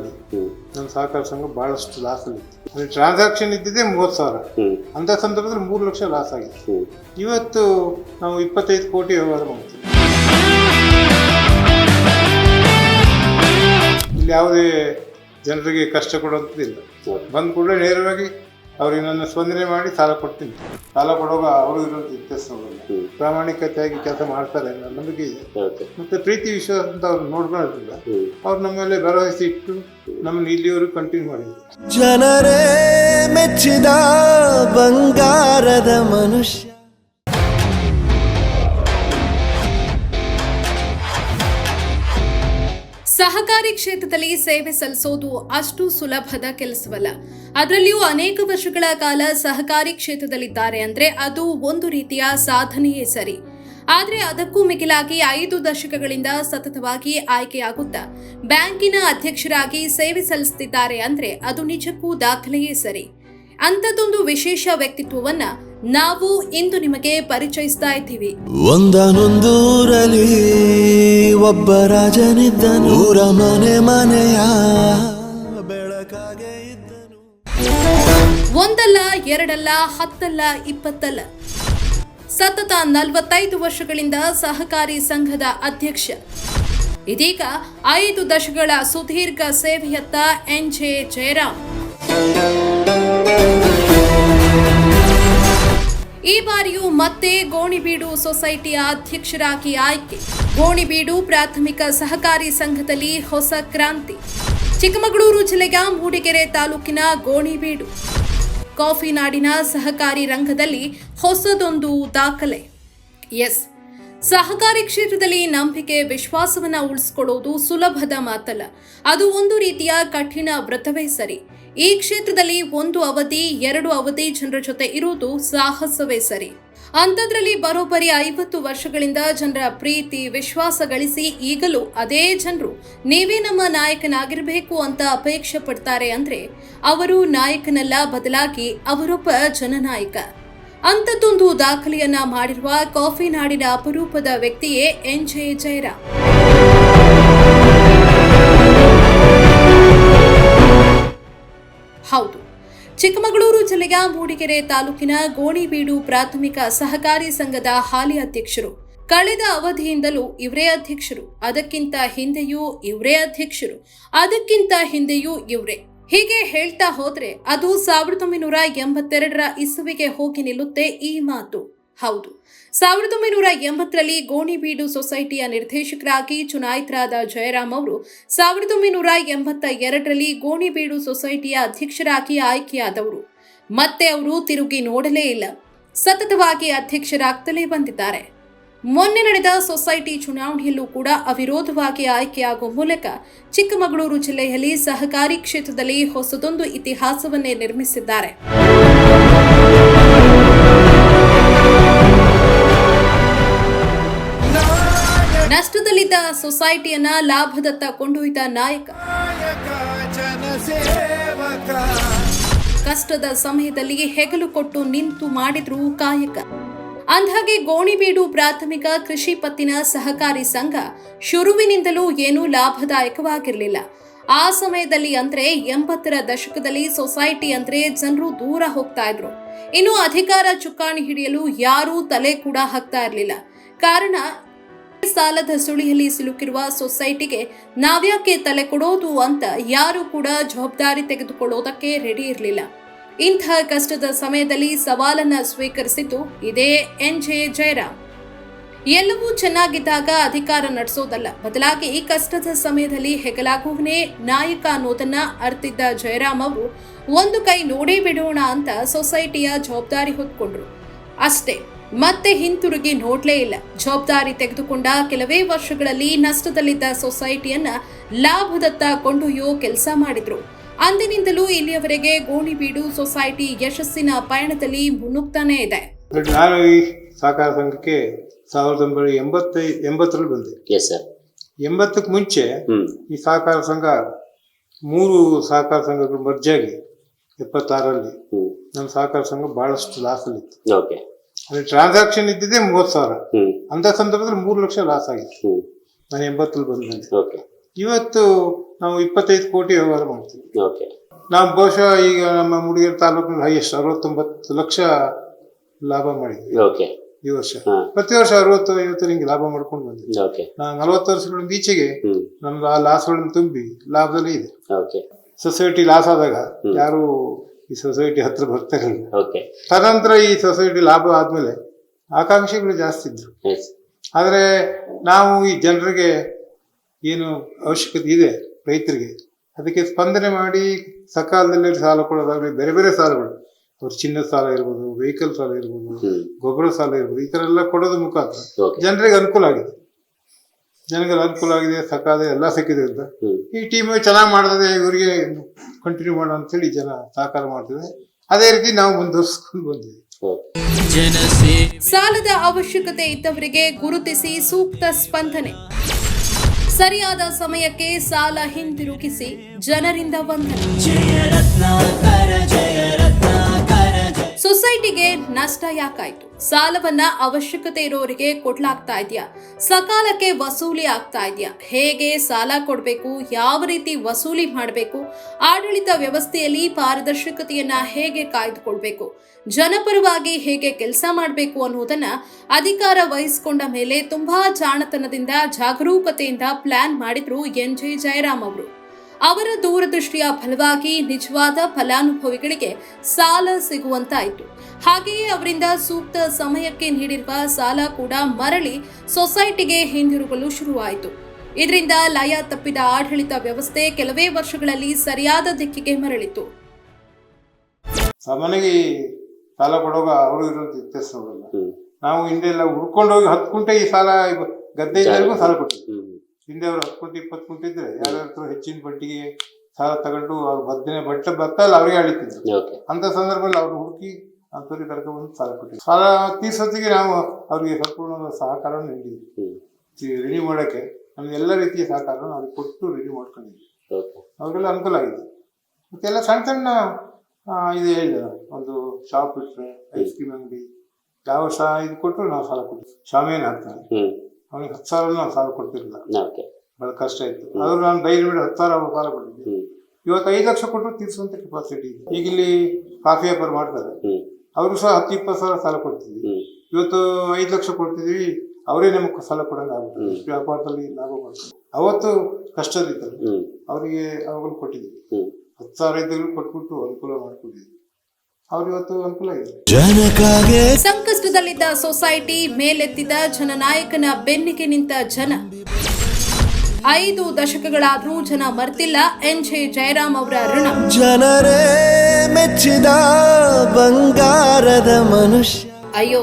ಆರಲ್ಲಿ ನನ್ನ ನಮ್ಮ ಸಹಕಾರ ಸಂಘ ಬಹಳಷ್ಟು ಲಾಸ್ ಅಲ್ಲಿ ಟ್ರಾನ್ಸಾಕ್ಷನ್ ಇದ್ದಿದ್ದೇ ಮೂವತ್ತು ಸಾವಿರ. ಅಂಥ ಅಂತ ಸಂದರ್ಭದಲ್ಲಿ ಮೂರು ಲಕ್ಷ ಲಾಸ್ ಆಗಿತ್ತು. ಇವತ್ತು ನಾವು ಇಪ್ಪತ್ತೈದು ಕೋಟಿ ವ್ಯವಹಾರ ಮಾಡ್ತೀವಿ. ಇಲ್ಲಿ ಯಾವುದೇ ಜನರಿಗೆ ಕಷ್ಟ ಕೊಡುವಂಥದ್ದಿಲ್ಲ. ಬಂದ ಕೂಡಲೇ ನೇರವಾಗಿ ಅವ್ರಿಗೆ ನನ್ನ ಸ್ಪಂದನೆ ಮಾಡಿ ಸಾಲ ಕೊಡ್ತೀನಿ. ಸಾಲ ಕೊಡುವಾಗ ಅವರು ಇರೋದು ವ್ಯತ್ಯಾಸಗಳಿಲ್ಲ ಹ್ಮ್. ಪ್ರಾಮಾಣಿಕತೆಯಾಗಿ ಕೆಲಸ ಮಾಡ್ತಾರೆ ಅನ್ನೋ ನಂಬಿಕೆ ಇದೆ. ಮತ್ತೆ ಪ್ರೀತಿ ವಿಶ್ವಾಸ ಅಂತ ಅವ್ರು ನೋಡ್ಕೊಳ್ಳೋದ್ರಿಂದ ಹ್ಮ್. ಅವ್ರು ನಮ್ಮ ಮೇಲೆ ಭರವಸೆ ಇಟ್ಟು ನಮ್ಮನ್ನು ಇಲ್ಲಿವರೆಗೂ ಕಂಟಿನ್ಯೂ ಮಾಡಿದ್ರು. ಜನರೇ ಮೆಚ್ಚಿದ ಬಂಗಾರದ ಮನುಷ್ಯ. ಸಹಕಾರಿ ಕ್ಷೇತ್ರದಲ್ಲಿ ಸೇವೆ ಸಲ್ಲಿಸೋದು ಅಷ್ಟು ಸುಲಭದ ಕೆಲಸವಲ್ಲ. ಅದರಲ್ಲಿಯೂ ಅನೇಕ ವರ್ಷಗಳ ಕಾಲ ಸಹಕಾರಿ ಕ್ಷೇತ್ರದಲ್ಲಿದ್ದಾರೆ ಅಂದ್ರೆ ಅದು ಒಂದು ರೀತಿಯ ಸಾಧನೆಯೇ ಸರಿ. ಆದರೆ ಅದಕ್ಕೂ ಮಿಗಿಲಾಗಿ ಐದು ದಶಕಗಳಿಂದ ಸತತವಾಗಿ ಆಯ್ಕೆಯಾಗುತ್ತಾ ಬ್ಯಾಂಕಿನ ಅಧ್ಯಕ್ಷರಾಗಿ ಸೇವೆ ಸಲ್ಲಿಸುತ್ತಿದ್ದಾರೆ ಅಂದ್ರೆ ಅದು ನಿಜಕ್ಕೂ ದಾಖಲೆಯೇ ಸರಿ. ಅಂಥದ್ದೊಂದು ವಿಶೇಷ ವ್ಯಕ್ತಿತ್ವವನ್ನ ನಾವು ಇಂದು ನಿಮಗೆ ಪರಿಚಯಿಸ್ತಾ ಇದ್ದೀವಿ. ಒಂದನೊಂದೂರಲ್ಲಿ ಒಬ್ಬ ರಾಜನಿದ್ದನು. ಊರ ಮನೆ ಮನೆಯ ಬೆಳಕಾಗೆ ಇದ್ದನು. ಒಂದಲ್ಲ ಎರಡಲ್ಲ ಹತ್ತಲ್ಲ ಇಪ್ಪತ್ತಲ್ಲ. ಸತತ ನಲವತ್ತೈದು ವರ್ಷಗಳಿಂದ ಸಹಕಾರಿ ಸಂಘದ ಅಧ್ಯಕ್ಷ. ಇದೀಗ ಐದು ದಶಕಗಳ ಸುದೀರ್ಘ ಸೇವೆಯತ್ತ ಎನ್ ಜೆ ಜಯರಾಮ್. ಈ ಬಾರಿಯೂ ಮತ್ತೆ ಗೋಣಿಬೀಡು ಸೊಸೈಟಿಯ ಅಧ್ಯಕ್ಷರಾಗಿ ಆಯ್ಕೆ. ಗೋಣಿಬೀಡು ಪ್ರಾಥಮಿಕ ಸಹಕಾರಿ ಸಂಘದಲ್ಲಿ ಹೊಸ ಕ್ರಾಂತಿ. ಚಿಕ್ಕಮಗಳೂರು ಜಿಲ್ಲೆಯ ಮೂಡಿಗೆರೆ ತಾಲೂಕಿನ ಗೋಣಿಬೀಡು. ಕಾಫಿ ನಾಡಿನ ಸಹಕಾರಿ ರಂಗದಲ್ಲಿ ಹೊಸದೊಂದು ದಾಖಲೆ. ಎಸ್. ಸಹಕಾರಿ ಕ್ಷೇತ್ರದಲ್ಲಿ ನಂಬಿಕೆ, ವಿಶ್ವಾಸವನ್ನು ಉಳಿಸ್ಕೊಳ್ಳೋದು ಸುಲಭದ ಮಾತಲ್ಲ. ಅದು ಒಂದು ರೀತಿಯ ಕಠಿಣ ವ್ರತವೇ ಸರಿ. ಈ ಕ್ಷೇತ್ರದಲ್ಲಿ ಒಂದು ಅವಧಿ, ಎರಡು ಅವಧಿ ಜನರ ಜೊತೆ ಇರುವುದು ಸಾಹಸವೇ ಸರಿ. ಅಂಥದ್ರಲ್ಲಿ ಬರೋಬ್ಬರಿ ಐವತ್ತು ವರ್ಷಗಳಿಂದ ಜನರ ಪ್ರೀತಿ, ವಿಶ್ವಾಸ ಗಳಿಸಿ ಈಗಲೂ ಅದೇ ಜನರು ನೀವೇ ನಮ್ಮ ನಾಯಕನಾಗಿರಬೇಕು ಅಂತ ಅಪೇಕ್ಷೆ ಪಡ್ತಾರೆ ಅಂದ್ರೆ ಅವರು ನಾಯಕನಲ್ಲ ಬದಲಾಗಿ ಅವರೊಬ್ಬ ಜನನಾಯಕ. ಅಂಥದ್ದೊಂದು ದಾಖಲೆಯನ್ನ ಮಾಡಿರುವ ಕಾಫಿ ನಾಡಿನ ಅಪರೂಪದ ವ್ಯಕ್ತಿಯೇ ಎನ್ ಜೆ ಜಯರಾಮ್. ಹೌದು. ಚಿಕ್ಕಮಗಳೂರು ಜಿಲ್ಲೆಯ ಮೂಡಿಗೆರೆ ತಾಲೂಕಿನ ಗೋಣಿಬೀಡು ಪ್ರಾಥಮಿಕ ಸಹಕಾರಿ ಸಂಘದ ಹಾಲಿ ಅಧ್ಯಕ್ಷರು. ಕಳೆದ ಅವಧಿಯಿಂದಲೂ ಇವರೇ ಅಧ್ಯಕ್ಷರು. ಅದಕ್ಕಿಂತ ಹಿಂದೆಯೂ ಇವರೇ ಅಧ್ಯಕ್ಷರು. ಅದಕ್ಕಿಂತ ಹಿಂದೆಯೂ ಇವರೇ. ಹೀಗೆ ಹೇಳ್ತಾ ಹೋದ್ರೆ ಅದು ಸಾವಿರದ ಒಂಬೈನೂರ ಎಂಬತ್ತೆರಡರ ಇಸುವಿಗೆ ಹೋಗಿ ನಿಲ್ಲುತ್ತೆ ಈ ಮಾತು. ಹೌದು. ಸಾವಿರದ ಒಂಬೈನೂರ ಎಂಬತ್ತರಲ್ಲಿ ಗೋಣಿಬೀಡು ಸೊಸೈಟಿಯ ನಿರ್ದೇಶಕರಾಗಿ ಚುನಾಯಿತರಾದ ಜಯರಾಮ್ ಅವರು ಸಾವಿರದ ಒಂಬೈನೂರ ಎಂಬತ್ತ ಎರಡರಲ್ಲಿ ಗೋಣಿಬೀಡು ಸೊಸೈಟಿಯ ಅಧ್ಯಕ್ಷರಾಗಿ ಆಯ್ಕೆಯಾದವರು. ಮತ್ತೆ ಅವರು ತಿರುಗಿ ನೋಡಲೇ ಇಲ್ಲ. ಸತತವಾಗಿ ಅಧ್ಯಕ್ಷರಾಗ್ತಲೇ ಬಂದಿದ್ದಾರೆ. ಮೊನ್ನೆ ನಡೆದ ಸೊಸೈಟಿ ಚುನಾವಣೆಯಲ್ಲೂ ಕೂಡ ಅವಿರೋಧವಾಗಿ ಆಯ್ಕೆಯಾಗುವ ಮೂಲಕ ಚಿಕ್ಕಮಗಳೂರು ಜಿಲ್ಲೆಯಲ್ಲಿ ಸಹಕಾರಿ ಕ್ಷೇತ್ರದಲ್ಲಿ ಹೊಸದೊಂದು ಇತಿಹಾಸವನ್ನೇ ನಿರ್ಮಿಸಿದ್ದಾರೆ. ನಷ್ಟದಲ್ಲಿದ್ದ ಸೊಸೈಟಿಯನ್ನ ಲಾಭದತ್ತ ಕೊಂಡೊಯ್ದ ನಾಯಕ. ಕಷ್ಟದ ಸಮಯದಲ್ಲಿ ಹೆಗಲು ಕೊಟ್ಟು ನಿಂತು ಮಾಡಿದ್ರು ಕಾಯಕ. ಅಂದ್ಹಾಗೆ ಗೋಣಿಬೀಡು ಪ್ರಾಥಮಿಕ ಕೃಷಿ ಪತ್ತಿನ ಸಹಕಾರಿ ಸಂಘ ಶುರುವಿನಿಂದಲೂ ಏನೂ ಲಾಭದಾಯಕವಾಗಿರಲಿಲ್ಲ. ಆ ಸಮಯದಲ್ಲಿ ಅಂದ್ರೆ ಎಂಬತ್ತರ ದಶಕದಲ್ಲಿ ಸೊಸೈಟಿ ಅಂದ್ರೆ ಜನರು ದೂರ ಹೋಗ್ತಾ ಇದ್ರು. ಇನ್ನು ಅಧಿಕಾರ ಚುಕ್ಕಾಣಿ ಹಿಡಿಯಲು ಯಾರೂ ತಲೆ ಕೂಡ ಹಾಕ್ತಾ ಇರಲಿಲ್ಲ. ಕಾರಣ ಸಾಲದ ಸುಳಿಯಲ್ಲಿ ಸಿಲುಕಿರುವ ಸೊಸೈಟಿಗೆ ನಾವ್ಯಾಕೆ ತಲೆ ಕೊಡೋದು ಅಂತ ಯಾರು ಕೂಡ ಜವಾಬ್ದಾರಿ ತೆಗೆದುಕೊಳ್ಳೋದಕ್ಕೆ ರೆಡಿ ಇರಲಿಲ್ಲ. ಇಂಥ ಕಷ್ಟದ ಸಮಯದಲ್ಲಿ ಸವಾಲನ್ನ ಸ್ವೀಕರಿಸಿದ್ದು ಇದೇ ಎನ್ ಜೆ ಜಯರಾಮ್. ಎಲ್ಲವೂ ಚೆನ್ನಾಗಿದ್ದಾಗ ಅಧಿಕಾರ ನಡೆಸೋದಲ್ಲ. ಬದಲಾಗಿ ಈ ಕಷ್ಟದ ಸಮಯದಲ್ಲಿ ಹೆಗಲಾಗುವನೇ ನಾಯಕ ಅನ್ನೋದನ್ನ ಅರ್ತಿದ್ದ ಜಯರಾಮ್ ಅವರು, ಒಂದು ಕೈ ನೋಡೇ ಬಿಡೋಣ ಅಂತ ಸೊಸೈಟಿಯ ಜವಾಬ್ದಾರಿ ಹೊತ್ಕೊಂಡ್ರು. ಅಷ್ಟೇ. ಮತ್ತೆ ಹಿಂತಿರುಗಿ ನೋಡ್ಲೇ ಇಲ್ಲ. ಜವಾಬ್ದಾರಿ ತೆಗೆದುಕೊಂಡ ಕೆಲವೇ ವರ್ಷಗಳಲ್ಲಿ ನಷ್ಟದಲ್ಲಿದ್ದ ಸೊಸೈಟಿಯನ್ನ ಲಾಭದತ್ತ ಕೊಂಡೊಯ್ಯೋ ಕೆಲಸ ಮಾಡಿದ್ರು. ಅಂದಿನಿಂದಲೂ ಇಲ್ಲಿಯವರೆಗೆ ಗೋಣಿಬೀಡು ಸೊಸೈಟಿ ಯಶಸ್ಸಿನ ಪಯಣದಲ್ಲಿ ಮುನ್ನುಗ್ತಾನೇ ಇದೆ. ನಾನು ಈ ಸಹಕಾರ ಸಂಘಕ್ಕೆ ಸಾವಿರದ ಒಂಬೈನೂರ ಎಂಬತ್ತೈ ಎಂಬತ್ತರಲ್ಲಿ ಬಂದೆ. ಎಸ್ ಸರ್ ಎಂಬತ್ತಕ್ಕೆ ಮುಂಚೆ ಈ ಸಹಕಾರ ಸಂಘ ಮೂರು ಸಹಕಾರ ಸಂಘಗಳು ಮರ್ಜಾಗಿ ಎಪ್ಪತ್ತಾರಲ್ಲಿ ನಮ್ಮ ಸಹಕಾರ ಸಂಘ ಬಹಳಷ್ಟು ಲಾಸಲ್ಲಿತ್ತು ಓಕೆ ಅಲ್ಲಿ ಟ್ರಾನ್ಸಾಕ್ಷನ್ ಇದ್ದಿದ್ದೆ ಮೂವತ್ತು ಸಾವಿರ. ಹ್ಮ್. ಅಂತ ಸಂದರ್ಭದಲ್ಲಿ ಮೂರು ಲಕ್ಷ ಲಾಸ್ ಆಗಿತ್ತು. ಹ್ಮ್. ನಾನು ಎಂಬತ್ತಲ್ಲಿ ಬಂದಂತೆ ಓಕೆ. ಇವತ್ತು ನಾವು ಇಪ್ಪತ್ತೈದು ಕೋಟಿ ವ್ಯವಹಾರ ಮಾಡ್ತೀವಿ. ಓಕೆ. ನಾವು ಬಹುಶಃ ಈಗ ನಮ್ಮ ಮುಡಿಗೇರಿ ತಾಲೂಕಿನಲ್ಲಿ ಹೈಯೆಸ್ಟ್ ಅರವತ್ತೊಂಬತ್ತು ಲಕ್ಷ ಲಾಭ ಮಾಡಿದ್ವಿ. ಓಕೆ. ಈ ವರ್ಷ. ಹಾ. ಪ್ರತಿ ವರ್ಷ ಅರವತ್ತು ಐವತ್ತು ಹಿಂಗೆ ಲಾಭ ಮಾಡ್ಕೊಂಡು ಬಂದಿದ್ವಿ. ಓಕೆ. ನಾನು ನಲವತ್ತು ವರ್ಷಗಳಿಂದ ಈಚೆಗೆ ಹ್ಮ್. ಆ ಲಾಸ್ಗಳನ್ನು ತುಂಬಿ ಲಾಭದಲ್ಲಿ ಇದೆ. ಓಕೆ. ಸೊಸೈಟಿ ಲಾಸ್ ಆದಾಗ ಯಾರು ಈ ಸೊಸೈಟಿ ಹತ್ರ ಬರ್ತಾ ಇರಲಿಲ್ಲ ಓಕೆ ತದನಂತರ ಈ ಸೊಸೈಟಿ ಲಾಭ ಆದ್ಮೇಲೆ ಆಕಾಂಕ್ಷೆಗಳು ಜಾಸ್ತಿ ಇದ್ರು. ಆದರೆ ನಾವು ಈ ಜನರಿಗೆ ಏನು ಅವಶ್ಯಕತೆ ಇದೆ ರೈತರಿಗೆ ಅದಕ್ಕೆ ಸ್ಪಂದನೆ ಮಾಡಿ ಸಕಾಲದಲ್ಲಿ ಸಾಲ ಕೊಡೋದಾಗಲಿ ಬೇರೆ ಬೇರೆ ಸಾಲಗಳು. ಅವ್ರ ಚಿನ್ನದ ಸಾಲ ಇರ್ಬೋದು ವೆಹಿಕಲ್ ಸಾಲ ಇರ್ಬೋದು ಗೊಬ್ಬರ ಸಾಲ ಇರ್ಬೋದು ಈ ಥರ ಎಲ್ಲ ಕೊಡೋದು ಮುಖಾಂತರ ಜನರಿಗೆ ಅನುಕೂಲ ಆಗಿದೆ. ಜನರಿಗೆ ಅನುಕೂಲ ಆಗಿದೆ ಸಕಾಲ ಎಲ್ಲ ಸಿಕ್ಕಿದೆ ಅಂತ. ಈ ಟೀಮ್ ಚೆನ್ನಾಗಿ ಮಾಡಿದ್ರೆ ಇವರಿಗೆ ಕಂಟಿನ್ಯೂ ಮಾಡೋಣ ಅಂತೇಳಿ ಜನ ಸಹಕಾರ ಮಾಡ್ತಿದೆ. ಅದೇ ರೀತಿ ನಾವು ಮುಂದುವರ್ಸ್ಕೊಂಡು ಬಂದಿದ್ದೀವಿ. ಓಕೆ ಸಾಲದ ಅವಶ್ಯಕತೆ ಇದ್ದವರಿಗೆ ಗುರುತಿಸಿ ಸೂಕ್ತ ಸ್ಪಂದನೆ. ಸರಿಯಾದ ಸಮಯಕ್ಕೆ ಸಾಲ ಹಿಂತಿರುಗಿಸಿ ಜನರಿಂದ ವಂದನೆ. ಸೊಸೈಟಿಗೆ ನಷ್ಟ ಯಾಕಾಯ್ತು? ಸಾಲವನ್ನ ಅವಶ್ಯಕತೆ ಇರೋರಿಗೆ ಕೊಡ್ಲಾಗ್ತಾ ಇದೆಯಾ? ಸಕಾಲಕ್ಕೆ ವಸೂಲಿ ಆಗ್ತಾ ಇದೆಯಾ? ಹೇಗೆ ಸಾಲ ಕೊಡಬೇಕು? ಯಾವ ರೀತಿ ವಸೂಲಿ ಮಾಡಬೇಕು? ಆಡಳಿತ ವ್ಯವಸ್ಥೆಯಲ್ಲಿ ಪಾರದರ್ಶಕತೆಯನ್ನ ಹೇಗೆ ಕಾಯ್ದುಕೊಳ್ಬೇಕು? ಜನಪರವಾಗಿ ಹೇಗೆ ಕೆಲಸ ಮಾಡಬೇಕು ಅನ್ನೋದನ್ನ ಅಧಿಕಾರ ವಹಿಸಿಕೊಂಡ ಮೇಲೆ ತುಂಬಾ ಜಾಣತನದಿಂದ, ಜಾಗರೂಕತೆಯಿಂದ ಪ್ಲಾನ್ ಮಾಡಿದ್ರು ಎನ್ ಜೆ ಜಯರಾಮ್ ಅವರು. ಅವರ ದೂರದೃಷ್ಟಿಯ ಫಲವಾಗಿ ನಿಜವಾದ ಫಲಾನುಭವಿಗಳಿಗೆ ಸಾಲ ಸಿಗುವಂತಾಯಿತು. ಹಾಗೆಯೇ ಅವರಿಂದ ಸೂಕ್ತ ಸಮಯಕ್ಕೆ ನೀಡಿರುವ ಸಾಲ ಕೂಡ ಮರಳಿ ಸೊಸೈಟಿಗೆ ಹಿಂದಿರುಗಲು ಶುರುವಾಯಿತು. ಇದರಿಂದ ಲಯ ತಪ್ಪಿದ ಆಡಳಿತ ವ್ಯವಸ್ಥೆ ಕೆಲವೇ ವರ್ಷಗಳಲ್ಲಿ ಸರಿಯಾದ ದಿಕ್ಕಿಗೆ ಮರಳಿತು. ಸಾಮಾನ್ಯವಾಗಿ ಸಾಲ ಕೊಡುವಾಗ ಅವರು ಇರೋದು ವ್ಯತ್ಯಾಸ ನಾವು ಹಿಂದೆ ಎಲ್ಲ ಹುಡ್ಕೊಂಡು ಹೋಗಿ ಹತ್ತು ಕುಂಟೆ ಈ ಸಾಲ ಗದ್ದೆ ಸಾಲ ಕೊಟ್ಟಿದ್ವಿ. ಹಿಂದೆ ಅವ್ರು ಹತ್ತು ಕೋಟಿ ಇಪ್ಪತ್ತು ಕೋಟಿ ಇದ್ರೆ ಯಾರು ಹೆಚ್ಚಿನ ಬಡ್ಡಿಗೆ ಸಾಲ ತಗೊಂಡು ಅವ್ರು ಬದ್ದನೆ ಬಟ್ಟೆ ಬರ್ತಾ ಇಲ್ಲ ಅವರಿಗೆ ಅಳಿತಿದ್ರು. ಅಂತ ಸಂದರ್ಭದಲ್ಲಿ ಅವ್ರು ಹುಡುಕಿ ಅಂತವ್ರಿಗೆ ಕರ್ಕೊಂಡ್ಬಂದು ಸಾಲ ಕೊಟ್ಟಿದ್ರು. ಸಾಲ ತೀರ್ಸೋತ್ತಿಗೆ ನಾವು ಅವ್ರಿಗೆ ಸಂಪೂರ್ಣ ಸಹಕಾರ ನೀಡಿದ್ವಿ. ರಿನ್ಯೂ ಮಾಡೋಕ್ಕೆ ನಮ್ಗೆ ಎಲ್ಲ ರೀತಿಯ ಸಹಕಾರವನ್ನು ಅವ್ರಿಗೆ ಕೊಟ್ಟು ರಿನ್ಯೂ ಮಾಡ್ಕೊಂಡಿದ್ವಿ. ಅವ್ರಿಗೆಲ್ಲ ಅನುಕೂಲ ಆಗಿದೆ. ಮತ್ತೆಲ್ಲ ಸಣ್ಣ ಸಣ್ಣ ಇದು ಹೇಳಿದೆ ಒಂದು ಶಾಪ್ ಇಟ್ಟರೆ ಐಸ್ ಕ್ರೀಮ್ ಅಂಗಡಿ ಯಾವ ಸಹ ಇದು ಕೊಟ್ಟರು ನಾವು ಸಾಲ ಕೊಟ್ಟು ಶಾಮಿಯಾನ ಹಾಕ್ತಾನೆ ಹ್ಮ್. ಅವನಿಗೆ ಹತ್ತು ಸಾವಿರ ನಾನು ಸಾಲ ಕೊಡ್ತಿರಲಿಲ್ಲ. ಓಕೆ. ಭಾಳ ಕಷ್ಟ ಇತ್ತು. ಆದ್ರೂ ನಾನು ಡೈರಿ ಮೇಲೆ ಹತ್ತು ಸಾವಿರ ಸಾಲ ಕೊಟ್ಟಿದ್ದೆ. ಇವತ್ತು ಐದು ಲಕ್ಷ ಕೊಟ್ಟರು ತೀರಿಸುವಂತ ಕೆಪಾಸಿಟಿ ಇದೆ. ಈಗ ಇಲ್ಲಿ ಕಾಫಿ ವ್ಯಾಪಾರ ಮಾಡ್ತಾರೆ. ಅವರು ಸಹ ಹತ್ತು ಇಪ್ಪತ್ತು ಸಾವಿರ ಸಾಲ ಕೊಡ್ತಿದ್ವಿ. ಇವತ್ತು ಐದು ಲಕ್ಷ ಕೊಡ್ತಿದ್ವಿ. ಅವರೇ ನಮಗೆ ಸಾಲ ಕೊಡಂಗೆ ಆಗುತ್ತೆ. ವ್ಯಾಪಾರದಲ್ಲಿ ಲಾಭ ಮಾಡ್ತಾರೆ. ಅವತ್ತು ಕಷ್ಟದಿತ್ತಲ್ಲ ಹ್ಮ್. ಅವರಿಗೆ ಅವಾಗಲೂ ಕೊಟ್ಟಿದ್ವಿ. ಹತ್ತು ಸಾವಿರ ಇದ್ದಾಗಲೂ ಕೊಟ್ಬಿಟ್ಟು ಅನುಕೂಲ ಮಾಡ್ಕೊಂಡಿದ್ವಿ. ಸಂಕಷ್ಟದಲ್ಲಿದ್ದ ಸೊಸೈಟಿ ಮೇಲೆತ್ತಿದ ಜನನಾಯಕನ ಬೆನ್ನಿಗೆ ನಿಂತ ಜನ. ಐದು ದಶಕಗಳಾದ್ರೂ ಜನ ಮರ್ತಿಲ್ಲ ಎನ್ ಜೆ ಜಯರಾಮ್ ಅವರ ಋಣ. ಜನರೇ ಮೆಚ್ಚಿದ ಬಂಗಾರದ ಮನುಷ್ಯ. ಅಯ್ಯೋ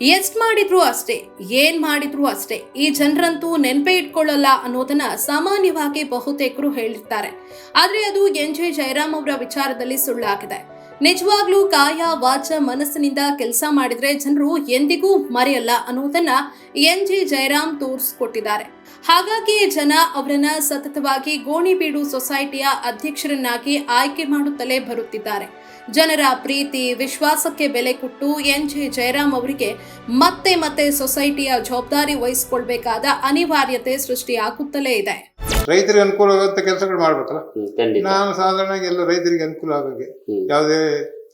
ಎಷ್ಟ್ ಮಾಡಿದ್ರು ಅಷ್ಟೇ ಏನ್ ಮಾಡಿದ್ರು ಅಷ್ಟೇ ಈ ಜನರಂತೂ ನೆನಪೇ ಇಟ್ಕೊಳ್ಳಲ್ಲ ಅನ್ನೋದನ್ನ ಸಾಮಾನ್ಯವಾಗಿ ಬಹುತೇಕರು ಹೇಳಿರ್ತಾರೆ. ಆದ್ರೆ ಅದು ಎನ್ ಜೆ ಜಯರಾಮ್ ಅವರ ವಿಚಾರದಲ್ಲಿ ಸುಳ್ಳಾಗಿದೆ. ನಿಜವಾಗ್ಲೂ ಕಾಯ ವಾಚ ಮನಸ್ಸಿನಿಂದ ಕೆಲಸ ಮಾಡಿದ್ರೆ ಜನರು ಎಂದಿಗೂ ಮರೆಯಲ್ಲ ಅನ್ನೋದನ್ನ ಎನ್ ಜಿ ಜಯರಾಮ್ ತೋರಿಸ್ಕೊಟ್ಟಿದ್ದಾರೆ. ಹಾಗಾಗಿ ಜನ ಅವರನ್ನ ಸತತವಾಗಿ ಗೋಣಿಬೀಡು ಸೊಸೈಟಿಯ ಅಧ್ಯಕ್ಷರನ್ನಾಗಿ ಆಯ್ಕೆ ಮಾಡುತ್ತಲೇ ಬರುತ್ತಿದ್ದಾರೆ. ಜನರ ಪ್ರೀತಿ, ವಿಶ್ವಾಸಕ್ಕೆ ಬೆಲೆ ಕೊಟ್ಟು ಎನ್ ಜಿ ಜಯರಾಮ್ ಅವರಿಗೆ ಮತ್ತೆ ಮತ್ತೆ ಸೊಸೈಟಿಯ ಜವಾಬ್ದಾರಿ ವಹಿಸಿಕೊಳ್ಬೇಕಾದ ಅನಿವಾರ್ಯತೆ ಸೃಷ್ಟಿಯಾಗುತ್ತಲೇ ಇದೆ. ರೈತರಿಗೆ ಅನುಕೂಲ ಆಗುವಂತ ಕೆಲಸಗಳು ಮಾಡ್ಬೇಕಲ್ಲ? ಖಂಡಿತ. ನಾನು ಸಾಧಾರಣವಾಗಿ ಎಲ್ಲ ರೈತರಿಗೆ ಅನುಕೂಲ ಆಗಂಗೆ ಯಾವುದೇ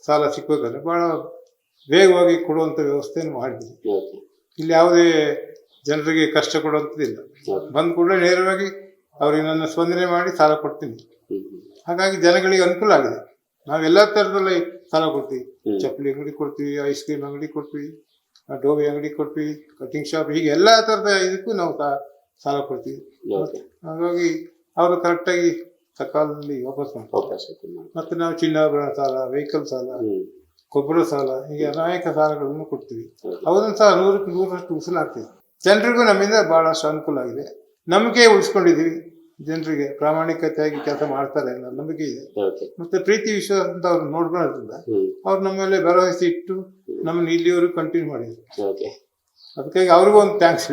ಸಾಲ ಸಿಕ್ಬೇಕಂದ್ರೆ ಬಹಳ ವೇಗವಾಗಿ ಕೊಡುವಂತ ವ್ಯವಸ್ಥೆಯನ್ನು ಮಾಡಿದ್ವಿ. ಓಕೆ. ಇಲ್ಲಿ ಯಾವುದೇ ಜನರಿಗೆ ಕಷ್ಟ ಕೊಡುವಂಥದ್ದಿಲ್ಲ. ಬಂದ್ ಕೂಡಲೇ ನೇರವಾಗಿ ಅವರಿಗೆ ನನ್ನ ಸ್ಪಂದನೆ ಮಾಡಿ ಸಾಲ ಕೊಡ್ತೀನಿ. ಹಾಗಾಗಿ ಜನಗಳಿಗೆ ಅನುಕೂಲ ಆಗಿದೆ. ನಾವೆಲ್ಲ ಥರದಲ್ಲಿ ಸಾಲ ಕೊಡ್ತೀವಿ. ಚಪ್ಪಲಿ ಅಂಗಡಿ ಕೊಡ್ತೀವಿ ಐಸ್ ಕ್ರೀಮ್ ಅಂಗಡಿ ಕೊಡ್ತೀವಿ ಡೋಬಿ ಅಂಗಡಿ ಕೊಡ್ತೀವಿ ಕಟಿಂಗ್ ಶಾಪ್ ಹೀಗೆ ಎಲ್ಲ ಥರದ ಇದಕ್ಕೂ ನಾವು ಸಾಲ ಕೊಡ್ತೀವಿ. ಹಾಗಾಗಿ ಅವರು ಕರೆಕ್ಟಾಗಿ ಸಕಾಲದಲ್ಲಿ ವಾಪಸ್ ಮಾಡ್ತಾರೆ. ಮತ್ತೆ ನಾವು ಚಿನ್ನಾಭರಣ ಸಾಲ ವೆಹಿಕಲ್ ಸಾಲ ಗೊಬ್ಬರ ಸಾಲ ಹೀಗೆ ಅನೇಕ ಸಾಲಗಳನ್ನು ಕೊಡ್ತೀವಿ. ಅವರನ್ನು ಸಹ ನೂರಕ್ಕೆ ನೂರಷ್ಟು ಉಸಲಾಗ್ತೀವಿ ಜನರಿಗೂ ನಮ್ಮಿಂದ ಬಹಳಷ್ಟು ಅನುಕೂಲ ಆಗಿದೆ. ನಂಬಿಕೆ ಉಳಿಸ್ಕೊಂಡಿದ್ದೀವಿ. ಜನರಿಗೆ ಪ್ರಾಮಾಣಿಕತೆಯಾಗಿ ಕೆಲಸ ಮಾಡ್ತಾರೆ ಅನ್ನೋ ನಂಬಿಕೆ ಇದೆ. ಮತ್ತೆ ಪ್ರೀತಿ ವಿಶ್ವಾಸ ಅಂತ ಅವ್ರು ನೋಡ್ಕೊಳ್ಳೋದ್ರಿಂದ ಅವ್ರು ನಮ್ಮ ಮೇಲೆ ಭರವಸೆ ಇಟ್ಟು ನಮ್ಮನ್ನು ಇಲ್ಲಿವರೆಗೂ ಕಂಟಿನ್ಯೂ ಮಾಡಿದ್ರು ಅದಕ್ಕಾಗಿ ಅವ್ರಿಗೂ ಒಂದು ಥ್ಯಾಂಕ್ಸ್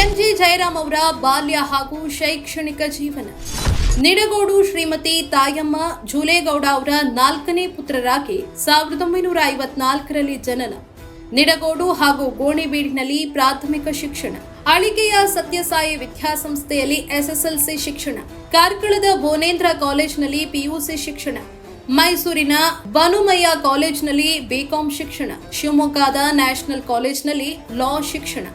ಎನ್ ಜಿ ಜಯರಾಮ್ ಅವರ ಬಾಲ್ಯ ಹಾಗೂ ಶೈಕ್ಷಣಿಕ ಜೀವನ. ನಿಡಗೋಡು ಶ್ರೀಮತಿ ತಾಯಮ್ಮ ಜೂಲೇಗೌಡ ಅವರ ನಾಲ್ಕನೇ ಪುತ್ರರಾಗಿ ಸಾವಿರದ ಒಂಬೈನೂರ ಐವತ್ನಾಲ್ಕರಲ್ಲಿ ಜನನ. ನಿಡಗೋಡು ಹಾಗೂ ಗೋಣಿಬೀಡಿನಲ್ಲಿ ಪ್ರಾಥಮಿಕ ಶಿಕ್ಷಣ. ಅಳಿಗೆಯ ಸತ್ಯಸಾಯಿ ವಿದ್ಯಾಸಂಸ್ಥೆಯಲ್ಲಿ ಎಸ್ಎಸ್ಎಲ್ಸಿ ಶಿಕ್ಷಣ. ಕಾರ್ಕಳದ ಭುವನೇಂದ್ರ ಕಾಲೇಜಿನಲ್ಲಿ ಪಿಯುಸಿ ಶಿಕ್ಷಣ. ಮೈಸೂರಿನ ಬನುಮಯ್ಯ ಕಾಲೇಜ್ನಲ್ಲಿ ಬಿಕಾಂ ಶಿಕ್ಷಣ, ಶಿವಮೊಗ್ಗದ ನ್ಯಾಷನಲ್ ಕಾಲೇಜ್ನಲ್ಲಿ ಲಾ ಶಿಕ್ಷಣ.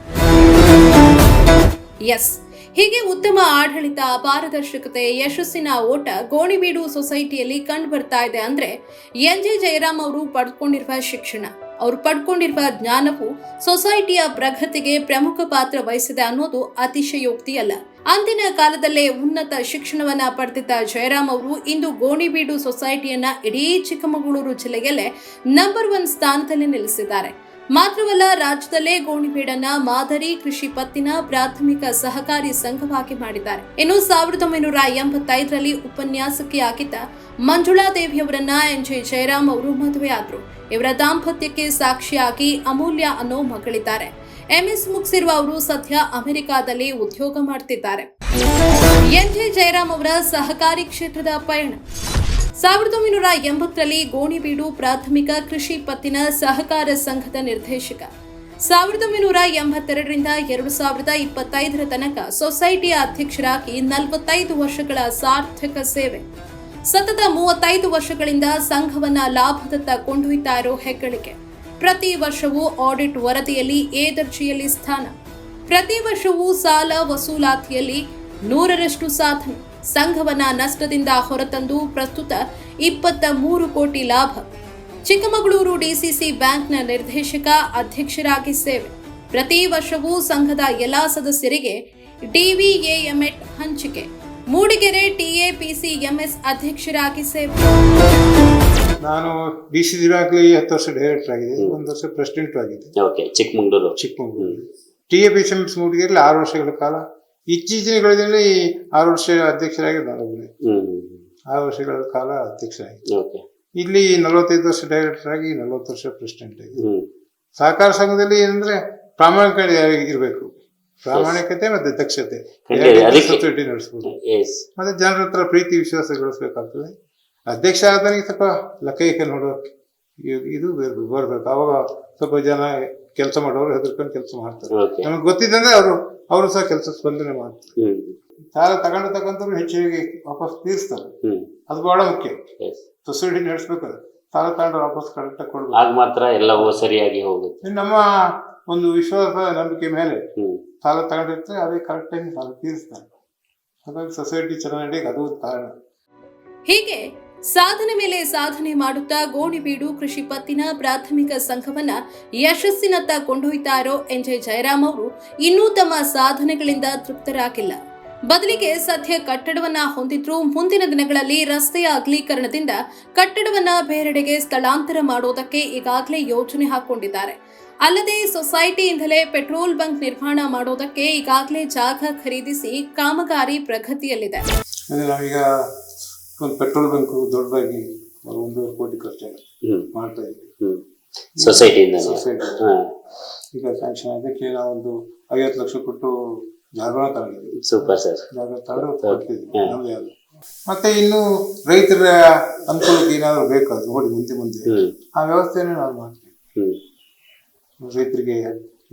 ಎಸ್, ಹೀಗೆ ಉತ್ತಮ ಆಡಳಿತ, ಪಾರದರ್ಶಕತೆ, ಯಶಸ್ಸಿನ ಓಟ ಗೋಣಿಬೀಡು ಸೊಸೈಟಿಯಲ್ಲಿ ಕಂಡು ಬರ್ತಾ ಇದೆ ಅಂದ್ರೆ ಎನ್ ಜೆ ಜಯರಾಮ್ ಅವರು ಪಡ್ಕೊಂಡಿರುವ ಶಿಕ್ಷಣ. ಅವರು ಪಡ್ಕೊಂಡಿರುವ ಜ್ಞಾನವು ಸೊಸೈಟಿಯ ಪ್ರಗತಿಗೆ ಪ್ರಮುಖ ಪಾತ್ರ ವಹಿಸಿದೆ ಅನ್ನೋದು ಅತಿಶಯೋಕ್ತಿಯಲ್ಲ. ಅಂದಿನ ಕಾಲದಲ್ಲೇ ಉನ್ನತ ಶಿಕ್ಷಣವನ್ನ ಪಡೆದಿದ್ದ ಜಯರಾಮ್ ಅವರು ಇಂದು ಗೋಣಿಬೀಡು ಸೊಸೈಟಿಯನ್ನ ಇಡೀ ಚಿಕ್ಕಮಗಳೂರು ಜಿಲ್ಲೆಯಲ್ಲೇ ನಂಬರ್ ಒನ್ ಸ್ಥಾನದಲ್ಲಿ ನಿಲ್ಲಿಸಿದ್ದಾರೆ. ಮಾತ್ರವಲ್ಲ, ರಾಜ್ಯದಲ್ಲೇ ಗೋಣಿಬೀಡನ್ನ ಮಾದರಿ ಕೃಷಿ ಪತ್ತಿನ ಪ್ರಾಥಮಿಕ ಸಹಕಾರಿ ಸಂಘವಾಗಿ ಮಾಡಿದ್ದಾರೆ. ಇನ್ನು ಸಾವಿರದ ಒಂಬೈನೂರ ಎಂಬತ್ತೈದರಲ್ಲಿ ಉಪನ್ಯಾಸಕಿಯಾಗಿದ್ದ ಮಂಜುಳಾ ದೇವಿಯವರನ್ನ ಎನ್. ಜೆ. ಜಯರಾಮ್ ಅವರು ಮದುವೆಯಾದರು. ಇವರ ದಾಂಪತ್ಯಕ್ಕೆ ಸಾಕ್ಷಿಯಾಗಿ ಅಮೂಲ್ಯ ಅನ್ನೋ ಮಗಳಿದ್ದಾರೆ. ಎಂಎಸ್ ಮುಗಿಸಿರುವ ಅವರು ಸದ್ಯ ಅಮೆರಿಕಾದಲ್ಲಿ ಉದ್ಯೋಗ ಮಾಡ್ತಿದ್ದಾರೆ. ಎನ್ ಜೆ ಜಯರಾಮ್ ಅವರ ಸಹಕಾರಿ ಕ್ಷೇತ್ರದ ಪಯಣ. ಸಾವಿರದ ಒಂಬೈನೂರ ಎಂಬತ್ತರಲ್ಲಿ ಗೋಣಿಬೀಡು ಪ್ರಾಥಮಿಕ ಕೃಷಿ ಪತ್ತಿನ ಸಹಕಾರ ಸಂಘದ ನಿರ್ದೇಶಕ. ಸಾವಿರದ ಒಂಬೈನೂರ ಎಂಬತ್ತೆರಡರಿಂದ ಎರಡು ಸಾವಿರದ ಇಪ್ಪತ್ತೈದರ ತನಕ ಸೊಸೈಟಿಯ ಅಧ್ಯಕ್ಷರಾಗಿ ನಲವತ್ತೈದು ವರ್ಷಗಳ ಸಾರ್ಥಕ ಸೇವೆ. ಸತತ ಮೂವತ್ತೈದು ವರ್ಷಗಳಿಂದ ಸಂಘವನ್ನ ಲಾಭದತ್ತ ಕೊಂಡೊಯ್ತಾ ಇರೋ ಹೆಗ್ಗಳಿಕೆ. ಪ್ರತಿ ವರ್ಷವೂ ಆಡಿಟ್ ವರದಿಯಲ್ಲಿ ಎ ದರ್ಜೆಯಲ್ಲಿ ಸ್ಥಾನ. ಪ್ರತಿ ವರ್ಷವೂ ಸಾಲ ವಸೂಲಾತಿಯಲ್ಲಿ ನೂರರಷ್ಟು ಸಾಧನೆ. ಸಂಘವನ್ನ ನಷ್ಟದಿಂದ ಹೊರತಂದು ಪ್ರಸ್ತುತ ಇಪ್ಪತ್ತ ಮೂರು ಕೋಟಿ ಲಾಭ. ಚಿಕ್ಕಮಗಳೂರು ಡಿಸಿಸಿ ಬ್ಯಾಂಕ್ನ ನಿರ್ದೇಶಕ ಅಧ್ಯಕ್ಷರಾಗಿ ಸೇವೆ. ಪ್ರತಿ ವರ್ಷವೂ ಸಂಘದ ಎಲ್ಲಾ ಸದಸ್ಯರಿಗೆ ಡಿವಿಎಎಂಎಟ್ ಹಂಚಿಕೆ. ಮೂಡಿಗೆರೆ ಟಿಎಪಿಸಿಎಂಎಸ್ ಅಧ್ಯಕ್ಷರಾಗಿ ಸೇವೆ. ನಾನು ಡಿ ಸಿ ಬ್ಯಾಂಕ್ಲಿ ಹತ್ತು ವರ್ಷ ಡೈರೆಕ್ಟರ್ ಆಗಿದೆ ಒಂದು ವರ್ಷ ಪ್ರೆಸಿಡೆಂಟ್ ಆಗಿದೆ okay Chikmagalur Chikkamagaluru T A P ಮೂಡಿಗೆರಲ್ಲಿ ಆರು ವರ್ಷಗಳ ಕಾಲ. ಇತ್ತೀಚಿನ ಗಳಿದ್ರೆ ಆರು ವರ್ಷ ಅಧ್ಯಕ್ಷರಾಗಿ ನಾನು ಒಬ್ಬನೇ. ಆರು ವರ್ಷಗಳ ಕಾಲ ಅಧ್ಯಕ್ಷರಾಗಿ. ಓಕೆ ಇಲ್ಲಿ ನಲವತ್ತೈದು ವರ್ಷ ಡೈರೆಕ್ಟರ್ ಆಗಿ ನಲವತ್ತು ವರ್ಷ ಪ್ರೆಸಿಡೆಂಟ್ ಆಗಿ. ಸಹಕಾರ ಸಂಘದಲ್ಲಿ ಏನಂದ್ರೆ ಪ್ರಾಮಾಣಿಕತೆ ಇರಬೇಕು. ಪ್ರಾಮಾಣಿಕತೆ ಮತ್ತೆ ದಕ್ಷತೆ. ನಡೆಸಬಹುದು ಮತ್ತೆ ಜನರ ಹತ್ರ ಪ್ರೀತಿ ವಿಶ್ವಾಸ ಗಳಿಸ್ಬೇಕಾಗ್ತದೆ ಅಧ್ಯಕ್ಷ ಆದನಿಗೆ ಸ್ವಲ್ಪ ಲಕ್ಕ ನೋಡೋ ನೋಡು. ಇದು ಬೇರ್ಬೇಕು ಬರ್ಬೇಕು. ಅವಾಗ ಸ್ವಲ್ಪ ಜನ ಕೆಲಸ ಮಾಡೋರು ಹೆದರ್ಕೊಂಡು ಕೆಲಸ ಮಾಡ್ತಾರೆ. ನಮಗೆ ಗೊತ್ತಿದ್ದಂದ್ರೆ ಅವರು ಅವರು ಸಹ ಕೆಲಸ ಸ್ಪಂದನೆ ಮಾಡ್ತಾರೆ. ಸಾಲ ತಗೊಂಡು ತಗೊಂಡ್ರು ಹೆಚ್ಚಿಗೆ ವಾಪಸ್ ತೀರಿಸ್ತಾರೆ. ಅದು ಬಹಳ ಮುಖ್ಯ. ಸೊಸೈಟಿ ನಡೆಸ್ಬೇಕಾದ್ರೆ ಸಾಲ ತಗೊಂಡು ವಾಪಸ್ ಕರೆಕ್ಟ್ ಕೊಡ್ಬೇಕು. ಆಗ ಮಾತ್ರ ಎಲ್ಲವೂ ಸರಿಯಾಗಿ ಹೋಗುತ್ತೆ. ನಮ್ಮ ಒಂದು ವಿಶ್ವಾಸ ನಂಬಿಕೆ ಮೇಲೆ ಸಾಲ ತಗೊಂಡಿರ್ತಾರೆ ಅದೇ ಕರೆಕ್ಟ್ ಟೈಮ್ ಸಾಲ ತೀರಿಸ್ತಾರೆ. ಹಾಗಾಗಿ ಸೊಸೈಟಿ ಚೆನ್ನಾಗಿ ಅದು ಕಾರಣ. ಹೀಗೆ ಸಾಧನೆ ಮೇಲೆ ಸಾಧನೆ ಮಾಡುತ್ತಾ ಗೋಣಿಬೀಡು ಕೃಷಿ ಪತ್ತಿನ ಪ್ರಾಥಮಿಕ ಸಂಘವನ್ನ ಯಶಸ್ಸಿನತ್ತ ಕೊಂಡೊಯ್ತಾರೋ ಎಂಜೆ ಜಯರಾಮ್ ಅವರು ಇನ್ನೂ ತಮ್ಮ ಸಾಧನೆಗಳಿಂದ ತೃಪ್ತರಾಗಿಲ್ಲ. ಬದಲಿಗೆ ಸದ್ಯ ಕಟ್ಟಡವನ್ನ ಹೊಂದಿದ್ರು ಮುಂದಿನ ದಿನಗಳಲ್ಲಿ ರಸ್ತೆಯ ಅಗಲೀಕರಣದಿಂದ ಕಟ್ಟಡವನ್ನ ಬೇರೆಡೆಗೆ ಸ್ಥಳಾಂತರ ಮಾಡೋದಕ್ಕೆ ಈಗಾಗಲೇ ಯೋಜನೆ ಹಾಕೊಂಡಿದ್ದಾರೆ. ಅಲ್ಲದೆ ಸೊಸೈಟಿಯಿಂದಲೇ ಪೆಟ್ರೋಲ್ ಬಂಕ್ ನಿರ್ಮಾಣ ಮಾಡೋದಕ್ಕೆ ಈಗಾಗಲೇ ಜಾಗ ಖರೀದಿಸಿ ಕಾಮಗಾರಿ ಪ್ರಗತಿಯಲ್ಲಿದೆ. ಒಂದು ಪೆಟ್ರೋಲ್ ಬಂಕ್ ದೊಡ್ಡದಾಗಿ ಒಂದೂವರೆ ಕೋಟಿ ಖರ್ಚಾಗುತ್ತೆ. ಮಾಡ್ತಾ ಇದ್ದೀವಿ. ಸೊಸೈಟಿಯಿಂದ ಸೊಸೈಟಿ ಈಗ ಸ್ಯಾಂಕ್ಷನ್ ಅದಕ್ಕೆ ಒಂದು ಐವತ್ತು ಲಕ್ಷ ಕೊಟ್ಟು ಜಾಗರಣ ತಗೊಂಡಿದ್ವಿ ಸೂಪರ್ ಸರ್ ಜಾಗ ತಗೊಂಡು ಕೊಡ್ತಿದ್ವಿ. ನಮ್ದೇ ಅದು. ಮತ್ತೆ ಇನ್ನು ರೈತರ ಅನುಕೂಲಕ್ಕೆ ಏನಾದ್ರು ಬೇಕಾದ್ರು ನೋಡಿ ಮುಂದೆ ಮುಂದೆ. ಆ ವ್ಯವಸ್ಥೆನೇ ನಾವು ಮಾಡ್ತೀವಿ. ರೈತರಿಗೆ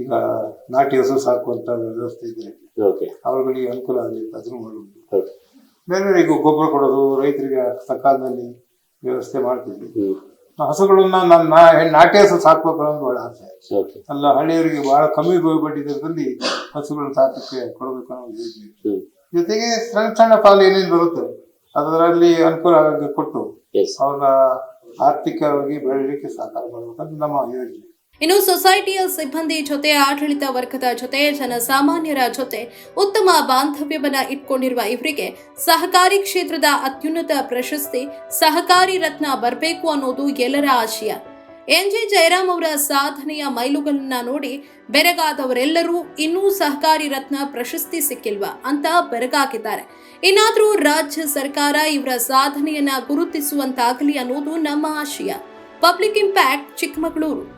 ಈಗ ನಾಟಿ ಹಸು ಸಾಕುವಂತ ವ್ಯವಸ್ಥೆ ಇದೆ ಅವ್ರಗಳಿಗೆ ಅನುಕೂಲ ಆಗಲಿ ಅದನ್ನು ಮಾಡೋದು ಓಕೆ ಬೇರೆ ಬೇರೆ ಈಗ ಗೊಬ್ಬರ ಕೊಡೋದು ರೈತರಿಗೆ ಸಕಾಲದಲ್ಲಿ ವ್ಯವಸ್ಥೆ ಮಾಡ್ತಿದ್ವಿ. ಹಸುಗಳನ್ನ ನನ್ನ ನಾಟಿ ಹಸು ಸಾಕ್ಬೇಕು ಅನ್ನೋದು ಬಹಳ ಆಸೆ. ಅಲ್ಲ ಹಳ್ಳಿಯವರಿಗೆ ಬಹಳ ಕಮ್ಮಿ ಬಡ್ಡಿ ದರದಲ್ಲಿ ಹಸುಗಳನ್ನ ಸಾಕಕ್ಕೆ ಕೊಡಬೇಕು ಅನ್ನೋದು ಜೊತೆಗೆ ಸಣ್ಣ ಸಣ್ಣ ಪಾಲು ಏನೇನು ಬರುತ್ತೆ ಅದರಲ್ಲಿ ಅನುಕೂಲ ಕೊಟ್ಟು ಅವ್ರನ್ನ ಆರ್ಥಿಕವಾಗಿ ಬೆಳಲಿಕ್ಕೆ ಸಹಕಾರ ಮಾಡಬೇಕಂತ ನಮ್ಮ ಯೋಜನೆ. ಇನ್ನು ಸೊಸೈಟಿಯ ಸಿಬ್ಬಂದಿ ಜೊತೆ, ಆಡಳಿತ ವರ್ಗದ ಜೊತೆ ಜನಸಾಮಾನ್ಯರ ಜೊತೆ ಉತ್ತಮ ಬಾಂಧವ್ಯವನ್ನ ಇಟ್ಕೊಂಡಿರುವ ಇವರಿಗೆ ಸಹಕಾರಿ ಕ್ಷೇತ್ರದ ಅತ್ಯುನ್ನತ ಪ್ರಶಸ್ತಿ, ಸಹಕಾರಿ ರತ್ನ ಬರಬೇಕು ಅನ್ನೋದು ಎಲ್ಲರ ಆಶಯ. ಎನ್ ಜೆ ಜಯರಾಮ್ ಅವರ ಸಾಧನೆಯ ಮೈಲುಗಲ್ಲನ್ನ ನೋಡಿ ಬೆರಗಾದವರೆಲ್ಲರೂ ಇನ್ನೂ ಸಹಕಾರಿ ರತ್ನ ಪ್ರಶಸ್ತಿ ಸಿಕ್ಕಿಲ್ವಾ ಅಂತ ಬೆರಗಾಗಿದ್ದಾರೆ. ಇನ್ನಾದರೂ ರಾಜ್ಯ ಸರ್ಕಾರ ಇವರ ಸಾಧನೆಯನ್ನ ಗುರುತಿಸುವಂತಾಗಲಿ ಅನ್ನೋದು ನಮ್ಮ ಆಶಯ. Public impact, Chikkamagaluru.